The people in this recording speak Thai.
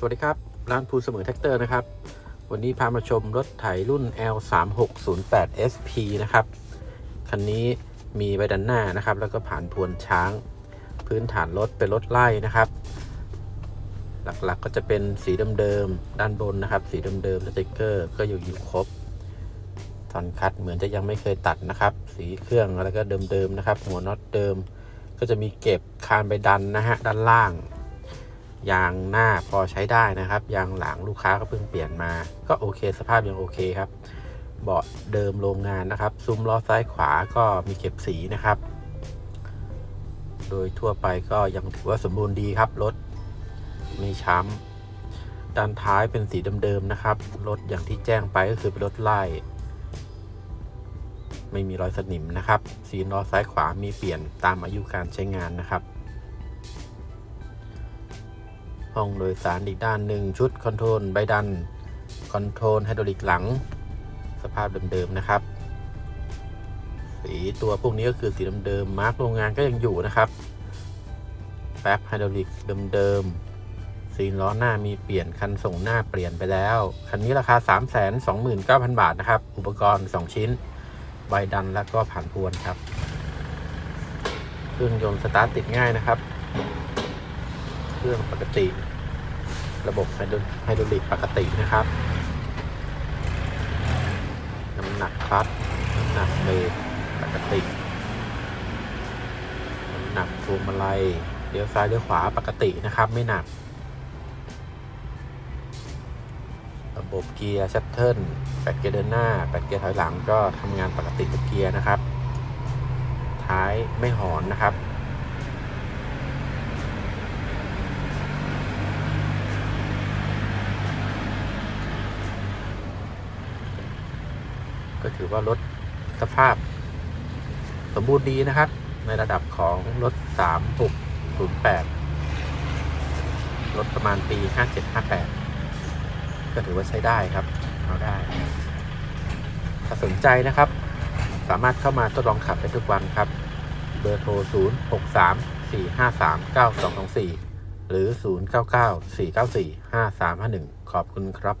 สวัสดีครับ ร้านภูเสมอแท็กเตอร์นะครับ วันนี้พามาชมรถไถรุ่น L3608 SP นะครับ คันนี้มีใบดันหน้านะครับ แล้วก็ผ่านพวนช้าง พื้นฐานรถเป็นรถไล่นะครับ หลักๆก็จะเป็นสีเดิมๆด้านบนนะครับ สีเดิมๆสติกเกอร์ก็อยู่อยู่ครบทอนคัดเหมือนจะยังไม่เคยตัดนะครับ สีเครื่องแล้วก็เดิมๆนะครับ หัวน็อตเดิม ก็จะมีเก็บคานใบดันนะฮะด้านล่าง ยางหน้าพอใช้ได้นะครับ ยางหลังลูกค้าก็เพิ่งเปลี่ยนมา ก็โอเค สภาพยังโอเคครับ เบาะเดิมโรงงานนะครับ ซุ้มล้อซ้ายขวาก็มีเก็บสีนะครับ โดยทั่วไปก็ยังถือว่าสมบูรณ์ดีครับรถไม่ช้ำด้านท้ายเป็นสีเดิมๆนะครับ รถอย่างที่แจ้งไปก็คือเป็นรถไล่ไม่มีรอยสนิมนะครับ สีล้อซ้ายขวามีเปลี่ยนตามอายุการใช้งานนะครับ ห้องโดยสารอีกด้านหนึ่งชุดคอนโทรลใบดัน คอนโทรลไฮดรอลิกหลัง สภาพเดิมๆนะครับ สีตัวพวกนี้ก็คือสีเดิมๆมาร์กโรงงานก็ยังอยู่นะครับแป๊บไฮดรอลิกเดิมๆซีนล้อหน้ามีเปลี่ยนคันส่งหน้าเปลี่ยนไปแล้ว คันนี้ราคา 329,000 บาทนะครับ อุปกรณ์ 2 ชิ้น ใบดันแล้วก็ผ่านพวนครับ เครื่องยนต์สตาร์ทติดง่ายนะครับ เครื่องปกติ ระบบไฮดรไฮดรอลิกปกตินะครับ น้ำหนักคลัตช์น้ำหนักเบรกปกติ น้ำหนักพวงมาลัยเลี้ยวซ้ายเลี้ยวขวาปกตินะครับ ไม่หนัก ระบบเกียร์ชัตเทิลแปดเกียร์เดินหน้าแปดเกียร์ถอยหลังก็ทำงานปกติทุกเกียร์นะครับ ท้ายไม่หอนนะครับ ก็ถือว่ารถสภาพ สมบูรณ์ดีนะครับ ในระดับของรถ 3608 รถประมาณปี 5758 ก็ถือว่าใช้ได้ครับ เอาได้ ถ้าสนใจนะครับ สามารถเข้ามาทดลองขับได้ทุกวันครับ เบอร์โทร 063 453 9224 หรือ 099 494 5351 ขอบคุณครับ